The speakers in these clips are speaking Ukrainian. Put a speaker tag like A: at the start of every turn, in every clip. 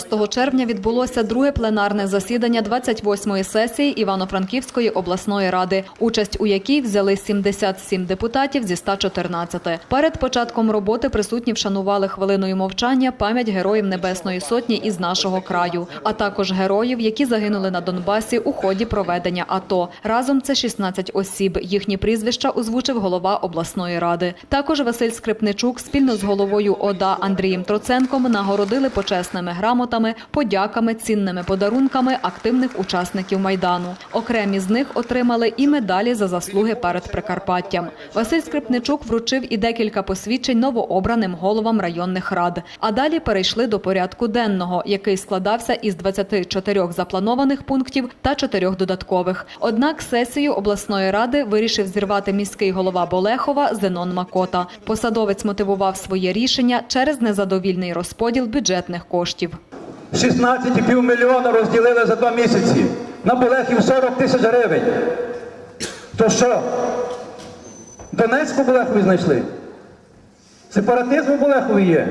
A: 6 червня відбулося друге пленарне засідання 28-ї сесії Івано-Франківської обласної ради, участь у якій взяли 77 депутатів зі 114. Перед початком роботи присутні вшанували хвилиною мовчання пам'ять героїв Небесної Сотні із нашого краю, а також героїв, які загинули на Донбасі у ході проведення АТО. Разом це 16 осіб. Їхні прізвища озвучив голова обласної ради. Також Василь Скрипничук спільно з головою ОДА Андрієм Троценком нагородили почесними грамотами, подяками, цінними подарунками активних учасників майдану. Окремі з них отримали і медалі за заслуги перед Прикарпаттям. Василь Скрипничук вручив і декілька посвідчень новообраним головам районних рад. А далі перейшли до порядку денного, який складався із 24 запланованих пунктів та 4 додаткових. Однак сесію обласної ради вирішив зірвати міський голова Болехова Зенон Макота. Посадовець мотивував своє рішення через незадовільний розподіл бюджетних коштів.
B: 16,5 мільйона розділили за два місяці. На Болехів 40 тисяч гривень. То що? Донецьку Болехові знайшли? Сепаратизм у Болехові є.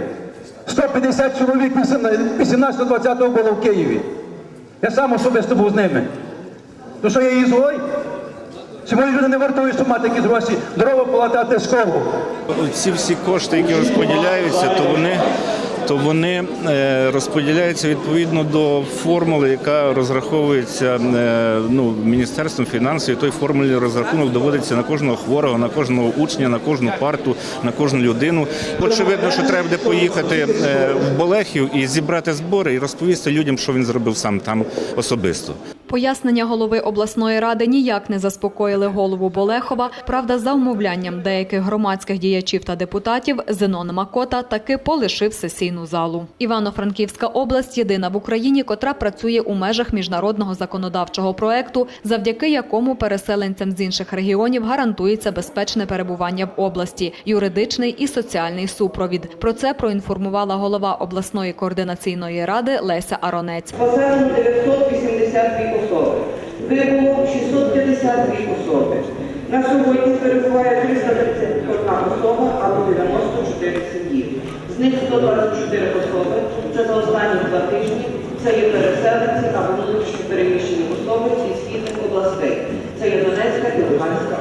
B: 150 чоловік 18-20 було в Києві. Я сам особисто був з ними. То що я її злой? Чи мої люди не вартують, щоб мати якісь гроші дорогу платити школу?
C: Ці всі кошти, які розподіляються, то вони, то вони е, розподіляються відповідно до формули, яка розраховується е, ну, Міністерством фінансів. І той формулі розрахунок доводиться на кожного хворого, на кожного учня, на кожну парту, на кожну людину. Очевидно, що треба буде поїхати е, в Болехів і зібрати збори і розповісти людям, що він зробив сам там особисто.
A: Пояснення голови обласної ради ніяк не заспокоїли голову Болехова. Правда, за умовлянням деяких громадських діячів та депутатів Зенон Макота таки полишив сесійну залу. Івано-Франківська область єдина в Україні, котра працює у межах міжнародного законодавчого проекту, завдяки якому переселенцям з інших регіонів гарантується безпечне перебування в області, юридичний і соціальний супровід. Про це проінформувала голова обласної координаційної ради Леся Аронець.
D: 652 особи. Вибуло 652 особи. На сьогодні перебуває 331 особа або 94 сім'ї. З них 124 особи це за останні два тижні, це є переселенці та внутрішні переміщені особи сільських областей. Це є Донецька і Луганська.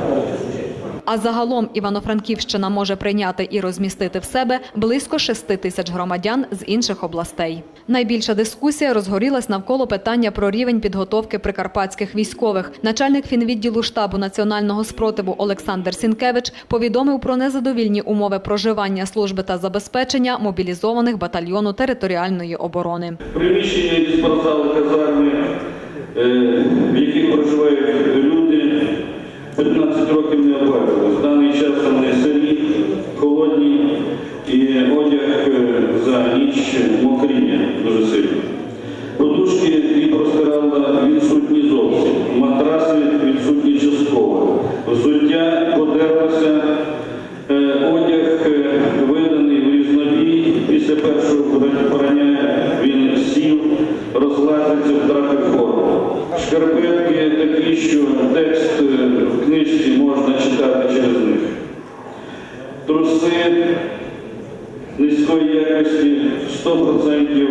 A: А загалом Івано-Франківщина може прийняти і розмістити в себе близько 6 тисяч громадян з інших областей. Найбільша дискусія розгорілась навколо питання про рівень підготовки прикарпатських військових. Начальник фінвідділу штабу національного спротиву Олександр Сінкевич повідомив про незадовільні умови проживання служби та забезпечення мобілізованих батальйону територіальної оборони.
E: приміщення і казарми, е, в яких проживають люди, 15 років не опалювалися. В даний час вони сирі, холодні і одяг е, за ніч мокріння дуже сильно. Подушки і простирала відсутні зовсім, матраси відсутні частково, взуття подерлося, е, одяг е, виданий в різнобій, після першого порання він сів, розлазиться, втратив форму. Шкарпетки такі, що текст е, в книжці можна читати через них. Труси низької якості 100%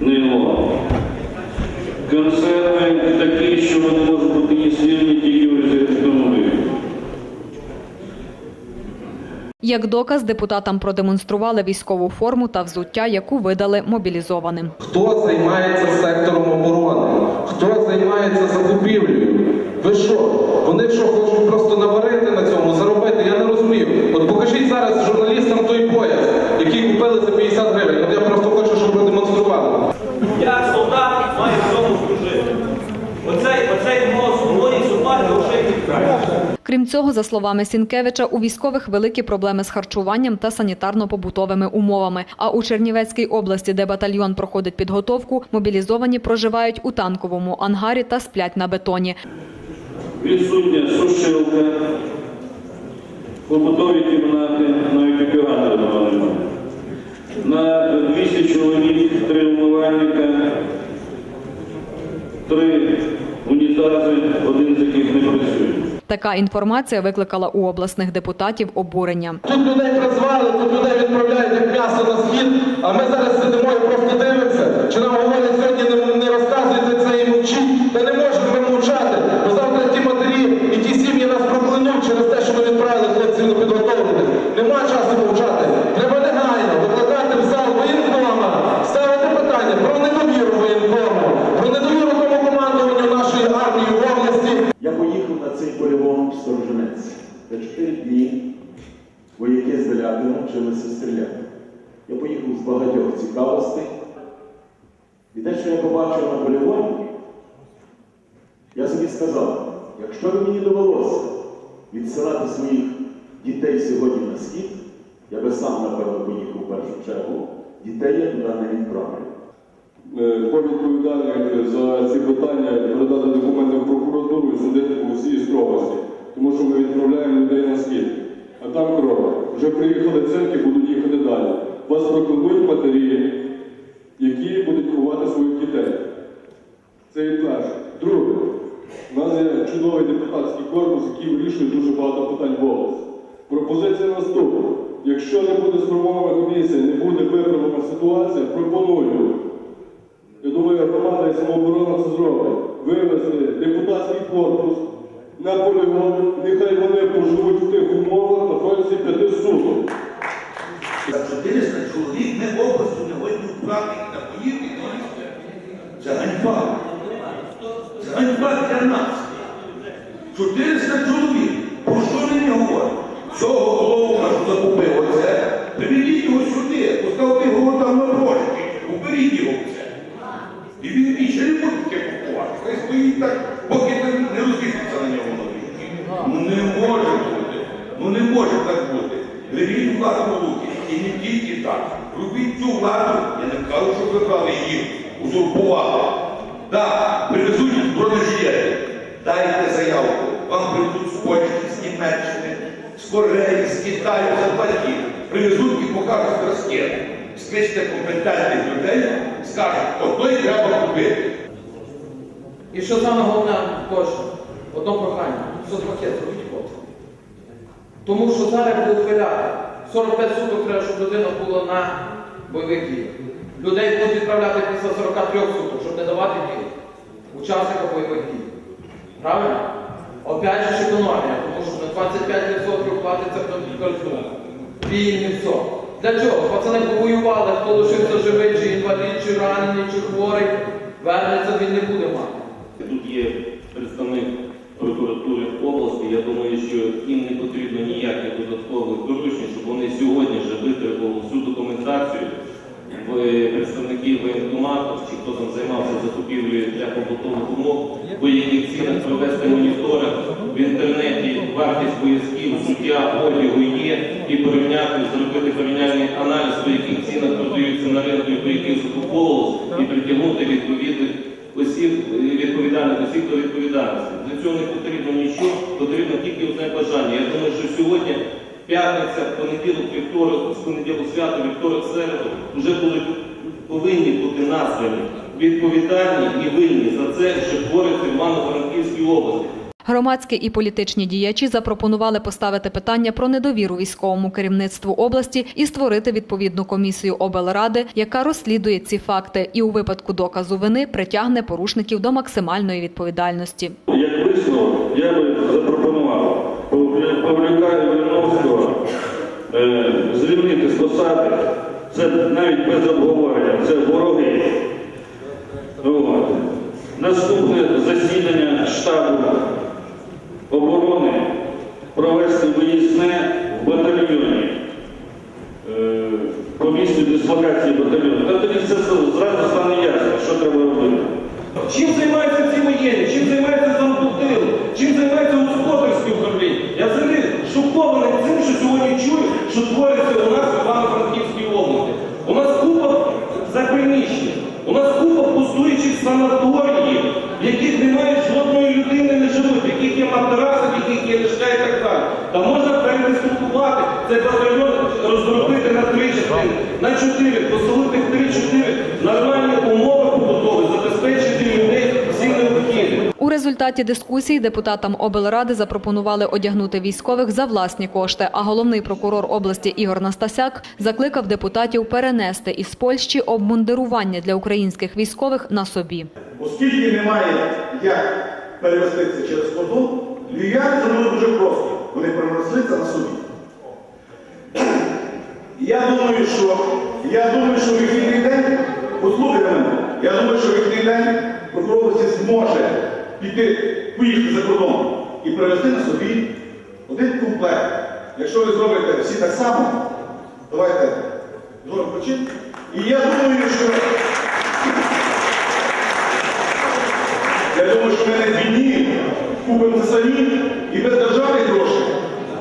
E: нейлон. Консерви такі, що вони можуть бути їстівні тільки в резервному вигляді.
A: Як доказ, депутатам продемонстрували військову форму та взуття, яку видали мобілізованим.
F: Хто займається сектором оборони? Хто займається закупівлею? Ви що? Вони що хочуть просто наварити на цьому, заробити? Я не розумію. От покажіть зараз журналістам той пояс, купили за 50 гривень. От я просто хочу, щоб продемонстрували.
G: Я солдат маю в цьому служити. Оцей, оцей мого свободі солдат грошей відкрає.
A: Крім цього, за словами Сінкевича, у військових великі проблеми з харчуванням та санітарно-побутовими умовами. А у Чернівецькій області, де батальйон проходить підготовку, мобілізовані проживають у танковому ангарі та сплять на бетоні.
E: Відсутня сушилка, побутові кімнати, навіть океану немає на 200 чоловік, три умивальника, три унітази, один з яких не працює.
A: Така інформація викликала у обласних депутатів обурення.
F: Тут людей прозвали, тут людей відправляють як м'ясо на схід. А ми зараз сидимо і просто дивимося.
H: Чи
I: нам говорять сьогодні не розказуйте це і мовчіть? Та не можемо ми мовчати. Бо завтра ті матері і ті сім'ї нас проклинуть через те, що ми відправили хлопців на підготовку.
H: Навчилися стріляти. Я поїхав з багатьох цікавостей. І те, що я побачив на полігоні, я собі сказав, якщо б мені довелося відсилати своїх дітей сьогодні на схід, я би сам, напевно, поїхав в першу чергу, дітей я туди не відправлю.
J: Е, по відповідальних за ці питання передати документи в прокуратуру і судити по всій строгості. Тому що ми відправляємо людей на схід. Там кров. Вже приїхали цинки, будуть їхати далі. Вас прокламують матері, які будуть ховати своїх дітей. Це і перше. Друге, у нас є чудовий депутатський корпус, який вирішує дуже багато питань області. Пропозиція наступна. Якщо не буде сформована комісія, не буде виправлена ситуація, пропоную. Я думаю, громада і самооборона це зробить. Вивести депутатський корпус на полігон, нехай вони поживуть в тих умовах на протязі п'яти суток.
K: 400 чоловік ми областю не годні вправити та поїхати. Це ганьба. Це ганьба для нас. 400 чоловік. Про що не говорить? Цього голову нашу закупив оце. Приведіть його сюди, поставте його там на брошки. Уберіть його це. І він більше не буде таке купувати. Хай стоїть так, поки не розвіситься на ньому нові. Ну не може бути. Ну не може так бути. Беріть владу в руки. І не тільки так. Робіть цю владу. Я не кажу, що ви брали їх, узурпували. Так, привезуть бронежилети. Дайте заявку. Вам привезуть з Польщі, з Німеччини, з Кореї, з Китаю, з Бальтії. Привезуть і покажуть зразки. Скличте компетентних людей, скажуть, ото й треба купити.
F: І що саме головне теж, одно прохання, соцпакет зробіть хлопці. Тому що зараз будуть виляти. 45 суток треба, щоб людина була на бойових діях. Людей будуть відправляти після 43 суток, щоб не давати дій. Учасника бойових дій. Правильно? Опять же економія, тому що на 25% платиться кольцо. Вільні все. Для чого? Пацани повоювали, хто лишився живий, чи інвалід, чи ранений, чи хворий, вернеться, він не буде мати.
E: Тут є прокуратури області. Я думаю, що їм не потрібно ніяких додаткових доручень, щоб вони сьогодні вже витребували всю документацію представників воєнкомату, чи хто там займався закупівлею для побутових умов, яких цінах провести моніторинг в інтернеті, вартість поясків, суття, одягу є, і порівняти, зробити порівняльний аналіз, по яких цінах продаються на ринку і по яких закуповувалось, і притягнути відповідних відповідальних осіб до відповідальності. Для цього не потрібно нічого, потрібно тільки одне бажання. Я думаю, що сьогодні п'ятниця, понеділок, вівторок, з понеділок свято, вівторок, середу вже були повинні бути названі відповідальні і винні за це, що твориться в Івано-Франківській області.
A: Громадські і політичні діячі запропонували поставити питання про недовіру військовому керівництву області і створити відповідну комісію облради, яка розслідує ці факти і у випадку доказу вини притягне порушників до максимальної відповідальності.
E: Як висновок, я би запропонував Павлюка і е, звільнити з посади. Це навіть без обговорення, це вороги. Наступне засідання штабу оборони провести виїзне в батальйоні е, по місцю дислокації батальйону. Та тоді це зразу стане ясно, що треба робити.
G: Чим займаються ці воєнні? Чим займається замбудили? Чим займається господарське управління? Я взагалі шокований цим, що сьогодні чую, що твориться у нас в Івано-Франківській області. У нас купа заприміщень, у нас купа пустуючих санаторіїв, в яких немає жодної людини не яких є матраси, в яких є ліжка і так далі. Та можна передислокувати цей батальйон розробити на три частини, на чотири, поселити в три-чотири нормальні умови побутові, забезпечити людей всім необхідним.
A: У результаті дискусії депутатам облради запропонували одягнути військових за власні кошти. А головний прокурор області Ігор Настасяк закликав депутатів перенести із Польщі обмундирування для українських військових на собі.
K: Оскільки немає як перевести це через кордон, львів'яни зробили дуже просто. Вони перенесли це на собі. Я думаю, що я думаю, що вихідний день, послухайте мене, я думаю, що вихідний день прокурор області зможе піти, поїхати за кордон і привезти на собі один комплект. Якщо ви зробите всі так само,
L: Давайте зробимо почин. І я думаю, що я що ми війні купимо самі і без державних грошей,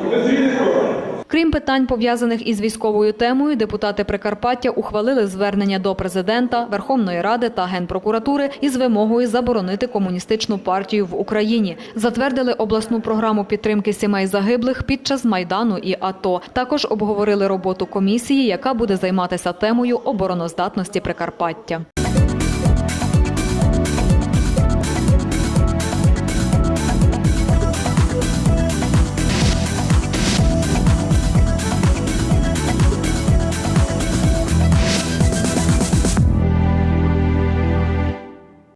L: і без рідних програм.
A: Крім питань, пов'язаних із військовою темою, депутати Прикарпаття ухвалили звернення до президента, Верховної Ради та Генпрокуратури із вимогою заборонити комуністичну партію в Україні. Затвердили обласну програму підтримки сімей загиблих під час Майдану і АТО. Також обговорили роботу комісії, яка буде займатися темою обороноздатності Прикарпаття.